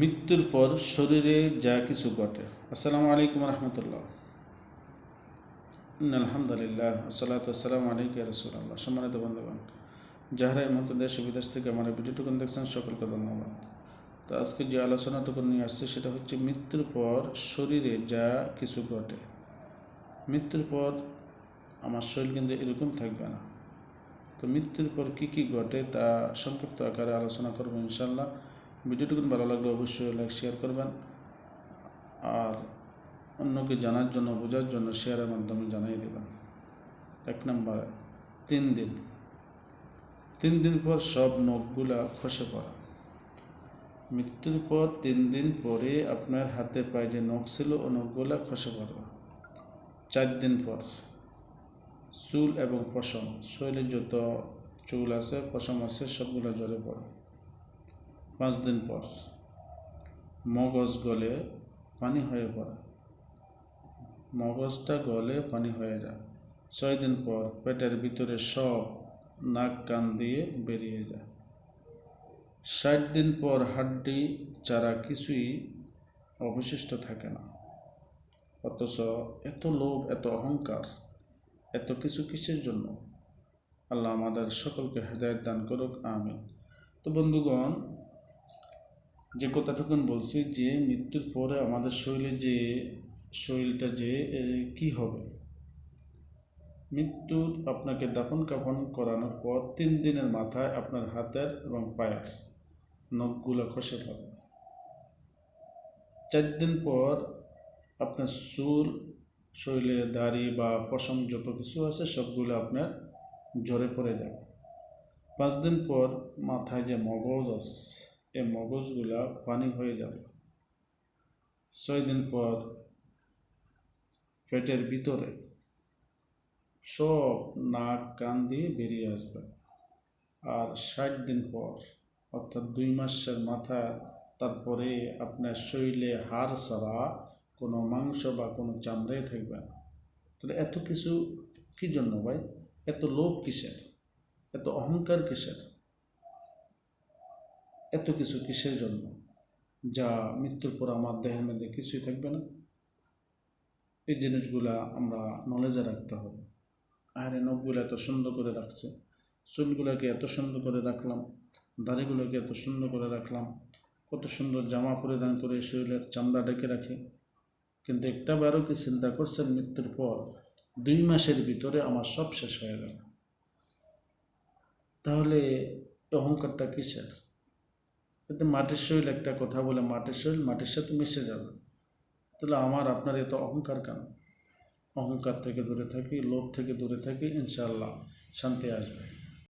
মৃত্যুর পর শরীরে যা কিছু ঘটে। আসসালামু আলাইকুম রহমতুল্লাহ। আলহামদুলিল্লাহ, আসসালাতু আসসালামু আলাইকুম রসুল্লাহ সম্মানিত বন্ধুগণ, যাহারা এই মতো দেশ বিদেশ থেকে আমার এই ভিডিওটুকুন দেখছেন, সকলকে ধন্যবাদ। তো আজকে যে আলোচনাটুকু নিয়ে আসছে, সেটা হচ্ছে মৃত্যুর পর শরীরে যা কিছু ঘটে। মৃত্যুর পর আমার শরীর কিন্তু এরকম থাকবে না। তো মৃত্যুর পর কী কী ঘটে, তা সংক্ষিপ্ত আকারে আলোচনা করব ইনশাল্লাহ ভিডিওটুকু ভালো লাগলে, অবশ্যই লাইক শেয়ার করবেন। আর অন্যকে জানার জন্য, বোঝার জন্য শেয়ারের মাধ্যমে জানিয়ে দেবেন। এক নম্বর তিন দিন। তিন দিন পর সব নখগুলা খসে পড়া। মৃত্যুর পর তিন দিন পরে আপনার হাতে পায়ে যে নখ ছিল, ও নখগুলা খসে পড়বে। চার দিন পর। চুল এবং পশম, শরীরে যত চুল আছে, পশম আছে, সবগুলো জ্বরে পড়ে। পাঁচ দিন পর মগজ গলে পানি হয়ে পড়ে। মগজটা গলে পানি হয়ে যায়। ছয় দিন পর পেটের ভিতরে সব নাক কান দিয়ে বেরিয়ে যায়। ষাট দিন পর হাড্ডি চারা কিছুই অবশিষ্ট থাকে না। অথচ এত লোভ, এত অহংকার, এত কিছু কিসের জন্য? আল্লাহ আমাদের সকলকে হেদায়ত দান করুক, আমিন। তো বন্ধুগণ যে কথাটুকুন বলছি যে মৃত্যুর পরে আমাদের শরীরে যে, শরীরটা যে কি হবে? মৃত্যুর আপনাকে দাফন কাফন করানোর পর তিন দিনের মাথায় আপনার হাতের এবং পায়ের নখগুলো খসে পড়ে চার দিন পর আপনার চুল, শরীরে দাড়ি বা পশম যত কিছু আছে সবগুলো আপনার জ্বরে পড়ে যাবে। পাঁচ দিন পর মাথায় যে মগজ আছে এই মগজগুলা পানি হয়ে যাবে। ছয় দিন পর পেটের ভিতরে সব নাক, কান দিয়ে বেরিয়ে আসবে। আর ষাট দিন পর, অর্থাৎ দুই মাসের মাথা তারপরে আপনার শরীরে হাড় ছাড়া কোনো মাংস বা কোনো চামড়াই থাকবে না। তাহলে এত কিছু কী জন্য ভাই? এত লোভ কিসের? এত অহংকার কিসের? এত কিছু কিসের জন্য? যা মৃত্যুর পর আমার দেহের মধ্যে কিছুই থাকবে না। এই জিনিসগুলা আমরা নলেজে রাখতে হবে। আরে নখগুলো এত সুন্দর করে রাখছে। চুলগুলোকে এত সুন্দর করে রাখলাম। দাড়িগুলোকে এত সুন্দর করে রাখলাম। কত সুন্দর জামা পরিধান করে শরীরের চামড়া ডেকে রাখি। কিন্তু একটা বারও কি চিন্তা করছেন মৃত্যুর পর? দুই মাসের ভিতরে আমার সব শেষ হয়ে গেল। তাহলে অহংকারটা কিসের? এতে মাটির শৈল একটা কথা বলে, মাটির শৈল মাটির সাথে মিশে যাবে। তাহলে আমার, আপনার এত অহংকার কেন? অহংকার থেকে দূরে থাকি, লোভ থেকে দূরে থাকি ইনশাল্লাহ শান্তি আসবে।